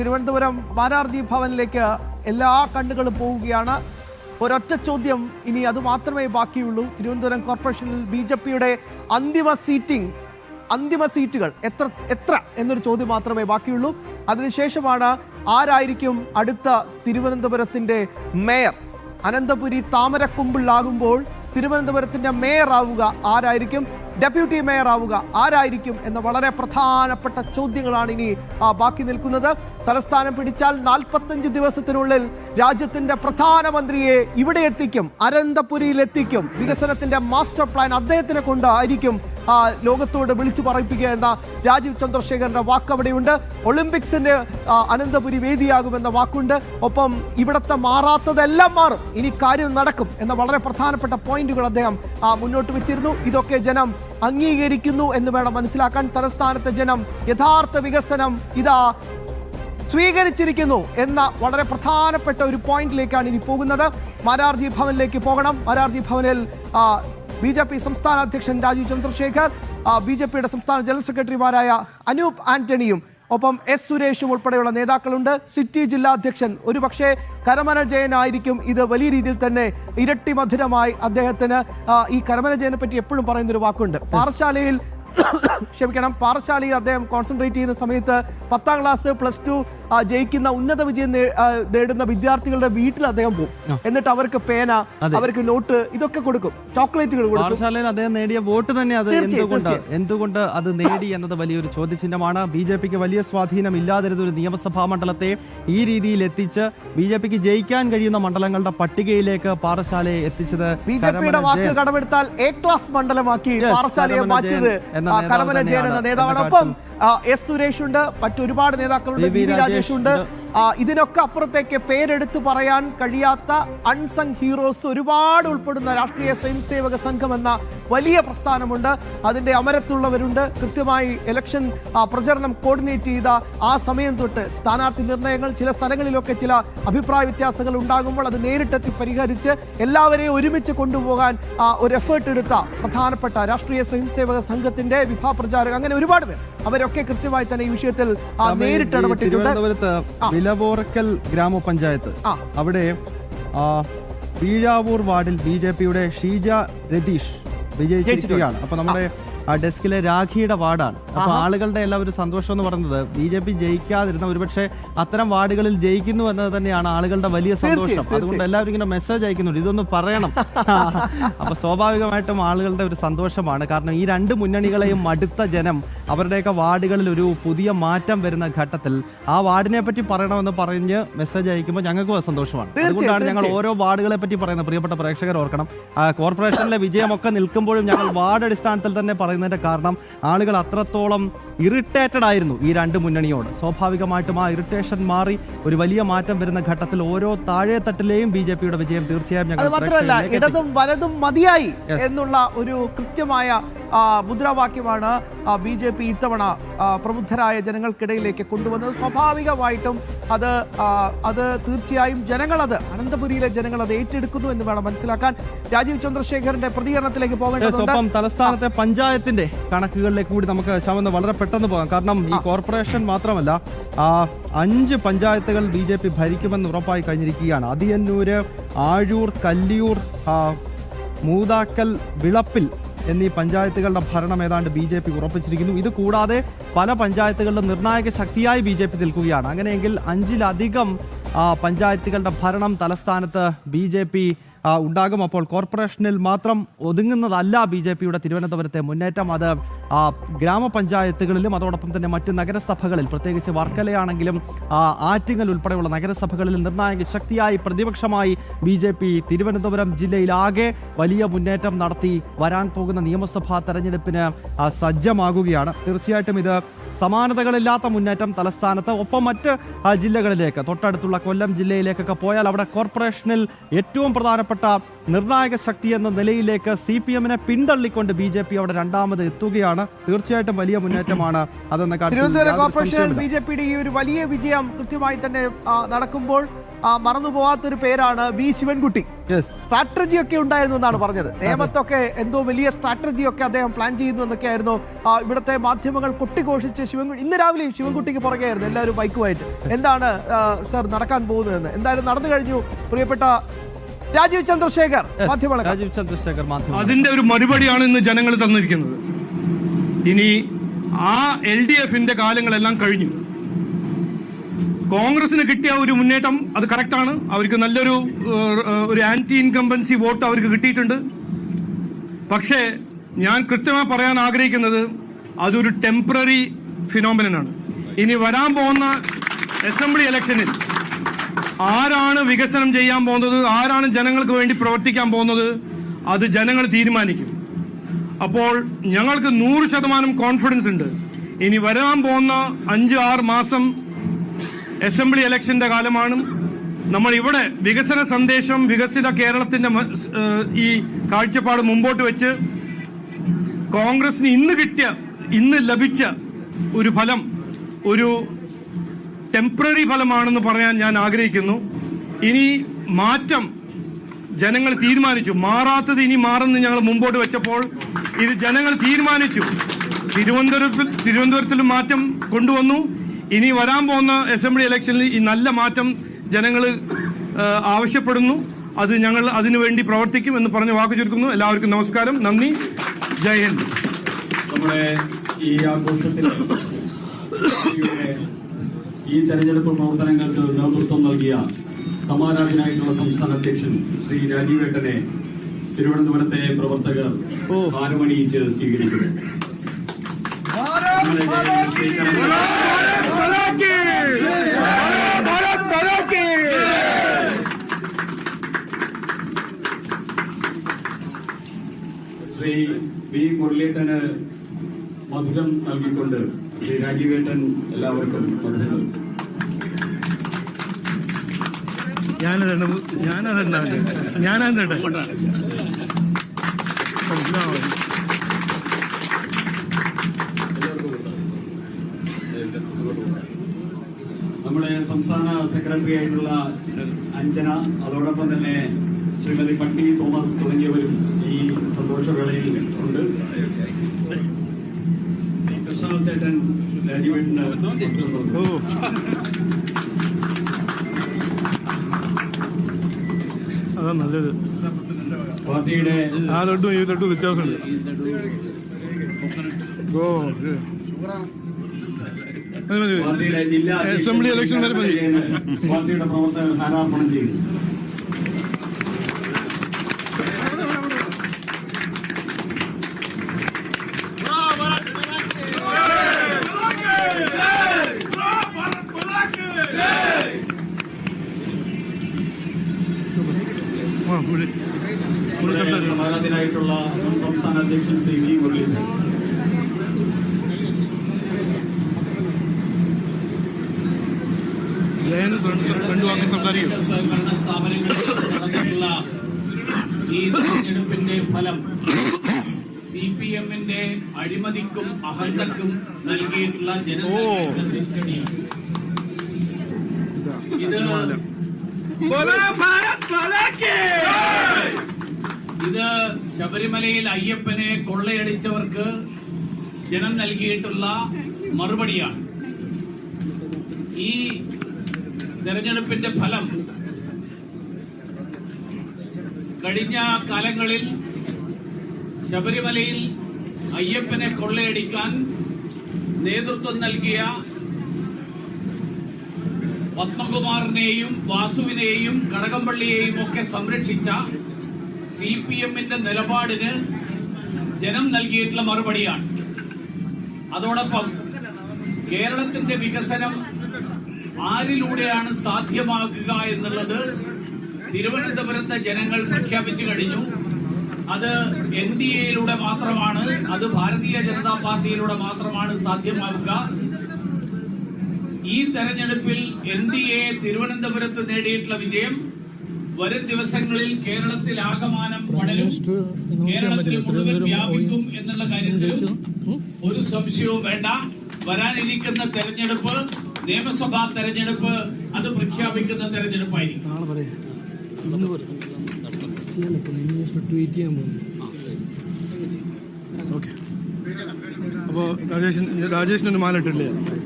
തിരുവനന്തപുരം മാരാർജി ഭവനിലേക്ക് എല്ലാ കണ്ണുകളും പോവുകയാണ്. ഒരൊറ്റ ചോദ്യം ഇനി അത് മാത്രമേ ബാക്കിയുള്ളൂ. തിരുവനന്തപുരം കോർപ്പറേഷനിൽ ബി ജെ പിയുടെ അന്തിമ സീറ്റിംഗ് അന്തിമ സീറ്റുകൾ എത്ര എത്ര എന്നൊരു ചോദ്യം മാത്രമേ ബാക്കിയുള്ളൂ. അതിനുശേഷമാണ് ആരായിരിക്കും അടുത്ത തിരുവനന്തപുരത്തിന്റെ മേയർ? അനന്തപുരി താമരക്കുമ്പിളാകുമ്പോൾ തിരുവനന്തപുരത്തിന്റെ മേയർ ആവുക ആരായിരിക്കും? ഡെപ്യൂട്ടി മേയർ ആവുക ആരായിരിക്കും എന്ന വളരെ പ്രധാനപ്പെട്ട ചോദ്യങ്ങളാണ് ഇനി ബാക്കി നിൽക്കുന്നത്. തലസ്ഥാനം പിടിച്ചാൽ നാൽപ്പത്തഞ്ച് ദിവസത്തിനുള്ളിൽ രാജ്യത്തിന്റെ പ്രധാനമന്ത്രിയെ ഇവിടെ എത്തിക്കും അനന്തപുരിയിൽ എത്തിക്കും വികസനത്തിന്റെ മാസ്റ്റർ പ്ലാൻ അദ്ദേഹത്തിനെ കൊണ്ട് ആയിരിക്കും ആ, ലോകത്തോട് വിളിച്ചു പറയിപ്പിക്കുക എന്ന രാജീവ് ചന്ദ്രശേഖരന്റെ വാക്കവിടെയുണ്ട്. ഒളിമ്പിക്സിന്റെ അനന്തപുരി വേദിയാകുമെന്ന വാക്കുണ്ട്. ഒപ്പം ഇവിടത്തെ മാറാത്തതെല്ലാം മാറും. ഇനി കാര്യം നടക്കും എന്ന വളരെ പ്രധാനപ്പെട്ട പോയിന്റുകൾ അദ്ദേഹം മുന്നോട്ട് വെച്ചിരുന്നു. ഇതൊക്കെ ജനം അംഗീകരിക്കുന്നു എന്ന് വേണം മനസ്സിലാക്കാൻ. തലസ്ഥാനത്തെ ജനം യഥാർത്ഥ വികസനം ഇതാ സ്വീകരിച്ചിരിക്കുന്നു എന്ന വളരെ പ്രധാനപ്പെട്ട ഒരു പോയിന്റിലേക്കാണ് ഇനി പോകുന്നത്. മാരാർജി ഭവനിലേക്ക് പോകണം. മാരാർജി ഭവനിൽ ബി ജെ പി സംസ്ഥാന അധ്യക്ഷൻ രാജീവ് ചന്ദ്രശേഖർ ബി ജെ പിയുടെ സംസ്ഥാന ജനറൽ സെക്രട്ടറിമാരായ അനൂപ് ആന്റണിയും ഒപ്പം എസ് സുരേഷും ഉൾപ്പെടെയുള്ള നേതാക്കളുണ്ട്. സിറ്റി ജില്ലാ അധ്യക്ഷൻ ഒരുപക്ഷെ കരമന ജയനായിരിക്കും ഇത് വലിയ രീതിയിൽ തന്നെ ഇരട്ടി മധുരമായി അദ്ദേഹത്തിന് ഈ കരമന ജയനെ പറ്റി എപ്പോഴും പറയുന്നൊരു വാക്കുണ്ട്. പാറശാലയിൽ ക്ഷമിക്കണം. പാറശാലയിൽ അദ്ദേഹം കോൺസെൻട്രേറ്റ് ചെയ്യുന്ന സമയത്ത് പത്താം ക്ലാസ് പ്ലസ് ടു ജയിക്കുന്ന ഉന്നത വിജയം നേടുന്ന വിദ്യാർത്ഥികളുടെ വീട്ടിൽ അദ്ദേഹം പോകും. എന്നിട്ട് അവർക്ക് പേന അവർക്ക് നോട്ട് ഇതൊക്കെ കൊടുക്കും. ചോക്ലേറ്റുകൾ കൊടുക്കും. പാഠശാലയിൽ അദ്ദേഹം നേടിയ വോട്ട് തന്നെ അത് എന്തുകൊണ്ട്? എന്തുകൊണ്ട് അത് നേടി എന്നത് വലിയൊരു ചോദ്യചിഹ്നമാണ്. ബി ജെ പിക്ക് വലിയ സ്വാധീനം ഇല്ലാതിരുന്ന ഒരു നിയമസഭാ മണ്ഡലത്തെ ഈ രീതിയിൽ എത്തിച്ച് ബി ജെ പിക്ക് ജയിക്കാൻ കഴിയുന്ന മണ്ഡലങ്ങളുടെ പട്ടികയിലേക്ക് പാറശാലയെ എത്തിച്ചത് ബി ജെ പിയുടെ വാക്ക്. കടമെടുത്താൽ എ ക്ലാസ് മണ്ഡലമാക്കി പാറശാലയെ മാറ്റിയത് കരമന ജയൻ എന്ന നേതാവാണ് ഒപ്പം എസ് സുരേഷ് ഉണ്ട് മറ്റൊരുപാട് നേതാക്കളുണ്ട് വി. വി. രാജേഷ് ഉണ്ട് ഇതിനൊക്കെ അപ്പുറത്തേക്ക് പേരെടുത്ത് പറയാൻ കഴിയാത്ത അൺസങ് ഹീറോസ് ഒരുപാട് ഉൾപ്പെടുന്ന രാഷ്ട്രീയ സ്വയംസേവക സംഘം എന്ന വലിയ പ്രസ്ഥാനമുണ്ട്. അതിന്റെ അമരത്തുള്ളവരുണ്ട്. കൃത്യമായി ഇലക്ഷൻ പ്രചരണം കോർഡിനേറ്റ് ചെയ്ത ആ സമയം തൊട്ട് സ്ഥാനാർത്ഥി നിർണയങ്ങൾ ചില സ്ഥലങ്ങളിലൊക്കെ ചില അഭിപ്രായ വ്യത്യാസങ്ങൾ ഉണ്ടാകുമ്പോൾ അത് നേരിട്ടെത്തി പരിഹരിച്ച് എല്ലാവരെയും ഒരുമിച്ച് കൊണ്ടുപോകാൻ ഒരു എഫേർട്ട് എടുത്ത പ്രധാനപ്പെട്ട രാഷ്ട്രീയ സ്വയംസേവക സംഘത്തിന്റെ വിഭാ പ്രചാരകർ. അങ്ങനെ ഒരുപാട് പേർ. അവരൊക്കെ കൃത്യമായി തന്നെ ഈ വിഷയത്തിൽ നേരിട്ട് ഇടപെട്ടിട്ടുണ്ട്. തിരുവനന്തപുരത്ത് വിലവോറക്കൽ ഗ്രാമപഞ്ചായത്ത്. അവിടെ പീഴാവൂർ വാർഡിൽ ബി ജെ പിയുടെ ഷീജ രതീഷ് വിജയിച്ചിരിക്കുകയാണ്. അപ്പൊ നമ്മുടെ ഡെസ്കിലെ രാഖിയുടെ വാർഡാണ്. അപ്പൊ ആളുകളുടെ എല്ലാം ഒരു സന്തോഷം എന്ന് പറയുന്നത് ബി ജെ പി ജയിക്കാതിരുന്ന ഒരുപക്ഷെ അത്തരം വാർഡുകളിൽ ജയിക്കുന്നു എന്നത് തന്നെയാണ് ആളുകളുടെ വലിയ സന്തോഷം. അതുകൊണ്ട് എല്ലാവരും ഇങ്ങനെ മെസ്സേജ് അയക്കുന്നുണ്ട്. ഇതൊന്ന് പറയണം. അപ്പൊ സ്വാഭാവികമായിട്ടും ആളുകളുടെ ഒരു സന്തോഷമാണ്. കാരണം ഈ രണ്ട് മുന്നണികളെയും മടുത്ത ജനം അവരുടെയൊക്കെ വാർഡുകളിൽ ഒരു പുതിയ മാറ്റം വരുന്ന ഘട്ടത്തിൽ ആ വാർഡിനെ പറ്റി പറയണമെന്ന് പറഞ്ഞ് മെസ്സേജ് അയക്കുമ്പോൾ ഞങ്ങൾക്കും അത് സന്തോഷമാണ്. അതുകൊണ്ടാണ് ഞങ്ങൾ ഓരോ വാർഡുകളെ പറ്റി പറയുന്നത്. പ്രിയപ്പെട്ട പ്രേക്ഷകർ ഓർക്കണം. കോർപ്പറേഷനിലെ വിജയമൊക്കെ നിൽക്കുമ്പോഴും ഞങ്ങൾ വാർഡ് അടിസ്ഥാനത്തിൽ തന്നെ പറയുന്നതിന്റെ കാരണം ആളുകൾ അത്രത്തോളം ഇറിറ്റേറ്റഡ് ആയിരുന്നു ഈ രണ്ട് മുന്നണിയോട്. സ്വാഭാവികമായിട്ടും ആ ഇറിറ്റേഷൻ മാറി ഒരു വലിയ മാറ്റം വരുന്ന ഘട്ടത്തിൽ ഓരോ താഴെത്തട്ടിലെയും ബി ജെ പിയുടെ വിജയം തീർച്ചയായും ഞങ്ങൾ മാത്രമല്ല ഇടതും വലതും മതിയായി എന്നുള്ള ഒരു കൃത്യമായ മുദ്രാവാക്യമാണ് ബി ജെ പി ഇത്തവണ പ്രബുദ്ധരായ ജനങ്ങൾക്കിടയിലേക്ക് കൊണ്ടുവന്നത്. സ്വാഭാവികമായിട്ടും അത് അത് തീർച്ചയായും ജനങ്ങളത് അനന്തപുരിയിലെ ജനങ്ങൾ അത് ഏറ്റെടുക്കുന്നു എന്ന് വേണം മനസ്സിലാക്കാൻ. രാജീവ് ചന്ദ്രശേഖരന്റെ പ്രതികരണത്തിലേക്ക് പോകേണ്ടത് പോകേണ്ടതുണ്ട് തലസ്ഥാനത്തെ പഞ്ചായത്തിന്റെ കണക്കുകളിലേക്ക് കൂടി നമുക്ക് ശാമെന്ന് വളരെ പെട്ടെന്ന് പോകാം. കാരണം ഈ കോർപ്പറേഷൻ മാത്രമല്ല അഞ്ച് പഞ്ചായത്തുകൾ ബി ജെ പി ഭരിക്കുമെന്ന് ഉറപ്പായി കഴിഞ്ഞിരിക്കുകയാണ്. അതിയന്നൂര് ആഴൂർ കല്ലിയൂർ മൂതാക്കൽ വിളപ്പിൽ എന്നീ പഞ്ചായത്തുകളുടെ ഭരണം ഏതാണ്ട് ബി ജെ പി ഉറപ്പിച്ചിരിക്കുന്നു. ഇത് കൂടാതെ പല പഞ്ചായത്തുകളിലും നിർണായക ശക്തിയായി ബി ജെ പി നിൽക്കുകയാണ്. അങ്ങനെയെങ്കിൽ അഞ്ചിലധികം പഞ്ചായത്തുകളുടെ ഭരണം തലസ്ഥാനത്ത് ബി ജെ പി ഉണ്ടാകും. അപ്പോൾ കോർപ്പറേഷനിൽ മാത്രം ഒതുങ്ങുന്നതല്ല ബി ജെ പിയുടെ തിരുവനന്തപുരത്തെ മുന്നേറ്റം. അത് ഗ്രാമപഞ്ചായത്തുകളിലും അതോടൊപ്പം തന്നെ മറ്റ് നഗരസഭകളിൽ പ്രത്യേകിച്ച് വർക്കലയാണെങ്കിലും ആറ്റിങ്ങൽ ഉൾപ്പെടെയുള്ള നഗരസഭകളിൽ നിർണായക ശക്തിയായി പ്രതിപക്ഷമായി ബി ജെ പി തിരുവനന്തപുരം ജില്ലയിലാകെ വലിയ മുന്നേറ്റം നടത്തി വരാൻ പോകുന്ന നിയമസഭാ തെരഞ്ഞെടുപ്പിന് സജ്ജമാകുകയാണ്. തീർച്ചയായിട്ടും ഇത് സമാനതകളില്ലാത്ത മുന്നേറ്റം തലസ്ഥാനത്ത്. ഒപ്പം മറ്റ് ജില്ലകളിലേക്ക് തൊട്ടടുത്തുള്ള കൊല്ലം ജില്ലയിലേക്കൊക്കെ പോയാൽ അവിടെ കോർപ്പറേഷനിൽ ഏറ്റവും പ്രധാനപ്പെട്ട നിർണായക ശക്തി എന്ന നിലയിലേക്ക് സി പി എമ്മിനെ പിന്തള്ളിക്കൊണ്ട് ബി ജെ പി അവിടെ രണ്ടാമത് എത്തുകയാണ്. തീർച്ചയായിട്ടും വലിയ മുന്നേറ്റമാണ് അതെന്ന തിരുവനന്തപുരം കോർപ്പറേഷൻ ബി ജെ പിയുടെ ഈ ഒരു വലിയ വിജയം കൃത്യമായി തന്നെ നടക്കുമ്പോൾ മറന്നുപോകാത്തൊരു പേരാണ് വി ശിവൻകുട്ടി. സ്ട്രാറ്റജി ഒക്കെ ഉണ്ടായിരുന്നു എന്നാണ് പറഞ്ഞത്. നിയമത്തൊക്കെ എന്തോ വലിയ സ്ട്രാറ്റജി ഒക്കെ അദ്ദേഹം പ്ലാൻ ചെയ്യുന്നു എന്നൊക്കെയായിരുന്നു. ഇവിടുത്തെ മാധ്യമങ്ങൾ കൊട്ടിഘോഷിച്ച് ശിവൻകുട്ടി ഇന്ന് രാവിലെ ശിവൻകുട്ടിക്ക് പുറകെയായിരുന്നു എല്ലാവരും ബൈക്കുമായിട്ട്. എന്താണ് സർ നടക്കാൻ പോകുന്നതെന്ന്? എന്തായാലും നടന്നു കഴിഞ്ഞു പ്രിയപ്പെട്ട രാജീവ് ചന്ദ്രശേഖർ മാധ്യമങ്ങൾ രാജീവ് ചന്ദ്രശേഖർ മാധ്യമ അതിന്റെ ഒരു മറുപടിയാണ് ഇന്ന് ജനങ്ങൾ തന്നിരിക്കുന്നത്. ഇനി ആ എൽ ഡി എഫിന്റെ കാലങ്ങളെല്ലാം കഴിഞ്ഞു. കോൺഗ്രസിന് കിട്ടിയ ഒരു മുന്നേറ്റം അത് കറക്റ്റാണ്. അവർക്ക് നല്ലൊരു ഒരു ആന്റി ഇൻകംബൻസി വോട്ട് അവർക്ക് കിട്ടിയിട്ടുണ്ട്. പക്ഷേ ഞാൻ കൃത്യമായി പറയാൻ ആഗ്രഹിക്കുന്നത് അതൊരു ടെമ്പററി ഫിനോമിനനാണ്. ഇനി വരാൻ പോകുന്ന അസംബ്ലി ഇലക്ഷനിൽ ആരാണ് വികസനം ചെയ്യാൻ പോകുന്നത്? ആരാണ് ജനങ്ങൾക്ക് വേണ്ടി പ്രവർത്തിക്കാൻ പോകുന്നത്? അത് ജനങ്ങൾ തീരുമാനിക്കും. അപ്പോൾ ഞങ്ങൾക്ക് നൂറ് ശതമാനം കോൺഫിഡൻസ് ഉണ്ട്. ഇനി വരാൻ പോകുന്ന അഞ്ച് ആറ് മാസം അസംബ്ലി ഇലക്ഷന്റെ കാലമാണ്. നമ്മൾ ഇവിടെ വികസന സന്ദേശം വികസിത കേരളത്തിന്റെ ഈ കാഴ്ചപ്പാട് മുമ്പോട്ട് വെച്ച് കോൺഗ്രസിന് ഇന്ന് കിട്ടിയ ഇന്ന് ലഭിച്ച ഒരു ഫലം ഒരു ടെമ്പററി ഫലമാണെന്ന് പറയാൻ ഞാൻ ആഗ്രഹിക്കുന്നു. ഇനി മാറ്റം ജനങ്ങൾ തീരുമാനിച്ചു. മാറാത്തത് ഇനി മാറുന്നു ഞങ്ങൾ മുമ്പോട്ട് വെച്ചപ്പോൾ ഇത് ജനങ്ങൾ തീരുമാനിച്ചു. തിരുവനന്തപുരത്തിൽ തിരുവനന്തപുരത്തിലും മാറ്റം കൊണ്ടുവന്നു. ഇനി വരാൻ പോകുന്ന അസംബ്ലി ഇലക്ഷനിൽ ഈ നല്ല മാറ്റം ജനങ്ങൾ ആവശ്യപ്പെടുന്നു. അത് ഞങ്ങൾ അതിനുവേണ്ടി പ്രവർത്തിക്കും എന്ന് പറഞ്ഞ് വാക്ക് ചുരുക്കുന്നു. എല്ലാവർക്കും നമസ്കാരം. നന്ദി. ജയ് ഹിന്ദ്. നമ്മുടെ ഈ ആഘോഷത്തിൽ ഈ തെരഞ്ഞെടുപ്പ് പ്രവർത്തനങ്ങൾക്ക് നേതൃത്വം നൽകിയ സമാരാധനായിട്ടുള്ള സംസ്ഥാന അധ്യക്ഷൻ ശ്രീ രാജീവേട്ടനെ തിരുവനന്തപുരത്തെ പ്രവർത്തകർ ആരുമണിയിച്ച് ശ്രീകരൻ ശ്രീ വി മുരളീട്ടന് മധുരം നൽകിക്കൊണ്ട് ശ്രീ രാജീവേട്ടൻ എല്ലാവർക്കും മധുരം നൽകും ഞാനതാണ് ഞാനതാണ് ഞാനതാണ് നമ്മുടെ സംസ്ഥാന സെക്രട്ടറി ആയിട്ടുള്ള അഞ്ജന അതോടൊപ്പം തന്നെ ശ്രീമതി പട്ടിണി തോമസ് തുടങ്ങിയവരും ഈ സന്തോഷവേളയിൽ ഉണ്ട്. ശ്രീ കൃഷ്ണസേട്ടൻ രാജീവേട്ടന് അതാ നല്ലത്. പാർട്ടിയുടെ ആ ലഡു ഈ ലഡു വ്യത്യാസമുണ്ട്. ഓ അസംബ്ലി ഇലക്ഷൻ വരെ മതി. പാർട്ടിയുടെ പ്രവർത്തകർ ഹാരാർപ്പണം ചെയ്തു മുൻ സംസ്ഥാന അധ്യക്ഷൻ ശ്രീ വി മുരളീധരൻ. സ്ഥാപനങ്ങളിൽ നടന്നിട്ടുള്ള ഈ തെരഞ്ഞെടുപ്പിന്റെ ഫലം സി പി എമ്മിന്റെ അഴിമതിക്കും അഹന്തക്കും നൽകിയിട്ടുള്ള ജനങ്ങളുടെ തിരിച്ചടി ഇത് ഇത് ശബരിമലയിൽ അയ്യപ്പനെ കൊള്ളയടിച്ചവർക്ക് ജനം നൽകിയിട്ടുള്ള മറുപടിയാണ്. ഈ തെരഞ്ഞെടുപ്പിന്റെ ഫലം കഴിഞ്ഞ കാലങ്ങളിൽ ശബരിമലയിൽ അയ്യപ്പനെ കൊള്ളയടിക്കാൻ നേതൃത്വം നൽകിയ പത്മകുമാറിനെയും വാസുവിനെയും കടകംപള്ളിയെയും ഒക്കെ സംരക്ഷിച്ച സി പി എമ്മിന്റെ നിലപാടിന് ജനം നൽകിയിട്ടുള്ള മറുപടിയാണ്. അതോടൊപ്പം കേരളത്തിന്റെ വികസനം ആരിലൂടെയാണ് സാധ്യമാക്കുക എന്നുള്ളത് തിരുവനന്തപുരത്തെ ജനങ്ങൾ പ്രഖ്യാപിച്ചു കഴിഞ്ഞു. അത് എൻ ഡി എയിലൂടെ മാത്രമാണ് അത് ഭാരതീയ ജനതാ പാർട്ടിയിലൂടെ മാത്രമാണ് സാധ്യമാവുക ഈ തെരഞ്ഞെടുപ്പിൽ എൻ ഡി എ തിരുവനന്തപുരത്ത് നേടിയിട്ടുള്ള വിജയം വരും ദിവസങ്ങളിൽ കേരളത്തിൽ ആകമാനം പടരും കേരളത്തിൽ മുഴുവൻ വ്യാപിക്കും എന്നുള്ള കാര്യത്തിൽ ഒരു സംശയവും വേണ്ട. വരാനിരിക്കുന്ന തെരഞ്ഞെടുപ്പ് നിയമസഭാ തെരഞ്ഞെടുപ്പ് അത് പ്രഖ്യാപിക്കുന്ന തെരഞ്ഞെടുപ്പായിരിക്കും. അപ്പോ രാജേഷ് രാജേഷിനൊരു പറയാം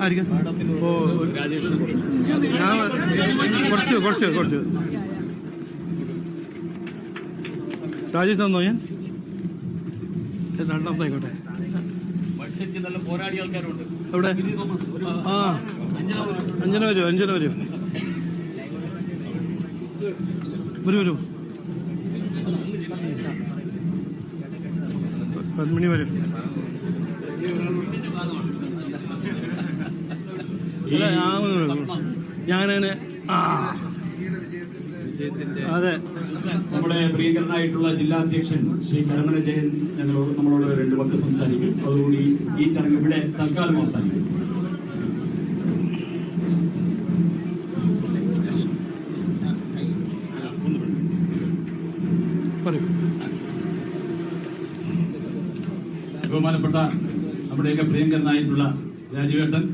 ആയിരിക്കാം. ഓ കുറച്ച് കുറച്ച് കുറച്ച്. രാജേഷ് തന്നോ ഞാൻ? രണ്ടാമത്തെ ആയിക്കോട്ടെ എവിടെ? ആ അഞ്ചന വരൂ അഞ്ചന വരൂ. വരൂ വരൂ. പത്മണി വരൂ. ഞാനങ്ങനെ ആ അതെ. നമ്മുടെ പ്രിയങ്കരനായിട്ടുള്ള ജില്ലാ അധ്യക്ഷൻ ശ്രീ കരമന ജയൻ ഞങ്ങളോട് നമ്മളോട് രണ്ട് വാക്ക് സംസാരിക്കും. അതുകൂടി ഈ ചടങ്ങ് ഇവിടെ തൽക്കാലം അവസാനിക്കും. ബഹുമാനപ്പെട്ട നമ്മുടെയൊക്കെ പ്രിയങ്കരനായിട്ടുള്ള രാജീവേട്ടൻ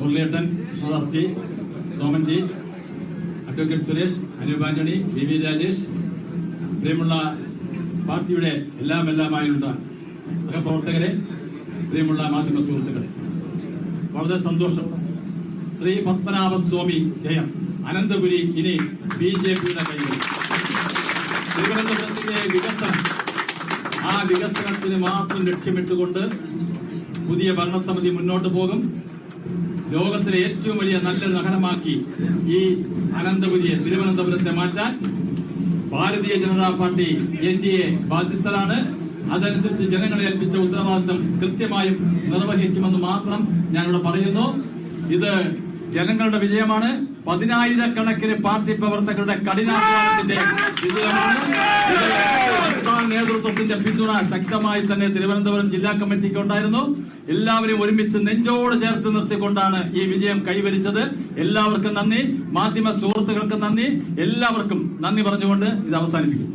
മുരളിയേട്ടൻ Sudasji Somanji advocate Suresh Anoop Antony V V Rajesh പ്രിയമുള്ള പാർട്ടിയുടെ എല്ലാം എല്ലാമായുള്ള സഹപ്രവർത്തകരെ പ്രിയമുള്ള മാധ്യമ സുഹൃത്തുക്കളെ വളരെ സന്തോഷം. ശ്രീ പത്മനാഭ സ്വാമി ജയം. അനന്തപുരി ഇനി ബി ജെ പിയുടെ കയ്യിൽ. തിരുവനന്തപുരത്തിന്റെ വികസനം. ആ വികസനത്തിന് മാത്രം ലക്ഷ്യമിട്ടുകൊണ്ട് പുതിയ ഭരണസമിതി മുന്നോട്ട് പോകും. ലോകത്തിലെ ഏറ്റവും വലിയ നല്ലൊരു നഗരമാക്കി ഈ അനന്തപുരിയെ തിരുവനന്തപുരത്തെ മാറ്റാൻ Bharatiya Janata Party N D A ബാധ്യസ്ഥരാണ്. അതനുസരിച്ച് ജനങ്ങളെ ഏൽപ്പിച്ച ഉത്തരവാദിത്തം കൃത്യമായും നിർവഹിക്കുമെന്ന് മാത്രം ഞാനിവിടെ പറയുന്നു. ഇത് ജനങ്ങളുടെ വിജയമാണ്. പതിനായിരക്കണക്കിന് പാർട്ടി പ്രവർത്തകരുടെ കഠിനാധ്വാനത്തിന്റെ വിജയമാണ്. നേതൃത്വത്തിന്റെ പിന്തുണ ശക്തമായി തന്നെ തിരുവനന്തപുരം ജില്ലാ കമ്മിറ്റിക്ക് ഉണ്ടായിരുന്നു. എല്ലാവരും ഒരുമിച്ച് നെഞ്ചോട് ചേർത്ത് നിർത്തിക്കൊണ്ടാണ് ഈ വിജയം കൈവരിച്ചത്. എല്ലാവർക്കും നന്ദി. മാധ്യമ സുഹൃത്തുക്കൾക്ക് നന്ദി. എല്ലാവർക്കും നന്ദി പറഞ്ഞുകൊണ്ട് ഇത് അവസാനിപ്പിക്കും.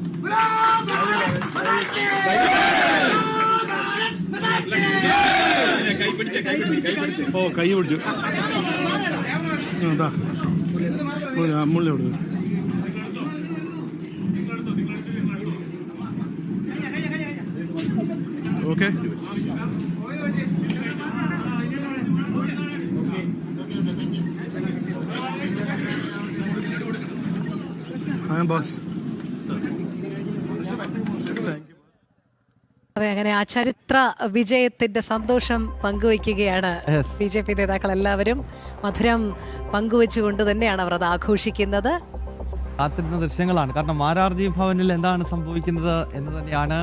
ഓ കൈ പിടിച്ചു. ഓക്കെ. അതെ അങ്ങനെ ആ ചരിത്ര വിജയത്തിന്റെ സന്തോഷം പങ്കുവയ്ക്കുകയാണ്. ബി ജെ പി നേതാക്കൾ എല്ലാവരും മധുരം പങ്കുവെച്ചുകൊണ്ട് തന്നെയാണ് അവർ അത് ആഘോഷിക്കുന്നത്. കാത്തിരുന്ന ദൃശ്യങ്ങളാണ്. കാരണം മാരാർജി ഭവനിൽ എന്താണ് സംഭവിക്കുന്നത് എന്ന് തന്നെയാണ്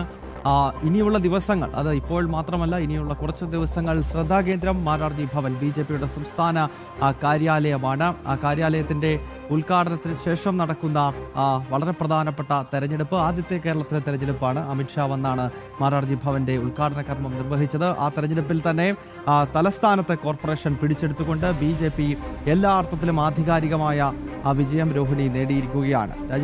ഇനിയുള്ള ദിവസങ്ങൾ അത് ഇപ്പോൾ മാത്രമല്ല ഇനിയുള്ള കുറച്ച് ദിവസങ്ങൾ ശ്രദ്ധാകേന്ദ്രം മാരാർജി ഭവൻ ബി ജെ പിയുടെ സംസ്ഥാന കാര്യാലയമാണ്. ആ കാര്യാലയത്തിന്റെ ഉദ്ഘാടനത്തിന് ശേഷം നടക്കുന്ന വളരെ പ്രധാനപ്പെട്ട തെരഞ്ഞെടുപ്പ് ആദ്യത്തെ കേരളത്തിലെ തെരഞ്ഞെടുപ്പാണ്. അമിത്ഷാ വന്നാണ് മാരാർജി ഭവന്റെ ഉദ്ഘാടന കർമ്മം നിർവഹിച്ചത്. ആ തെരഞ്ഞെടുപ്പിൽ തന്നെ തലസ്ഥാനത്തെ കോർപ്പറേഷൻ പിടിച്ചെടുത്തുകൊണ്ട് ബി എല്ലാ അർത്ഥത്തിലും ആധികാരികമായ വിജയം രോഹിണി നേടിയിരിക്കുകയാണ്.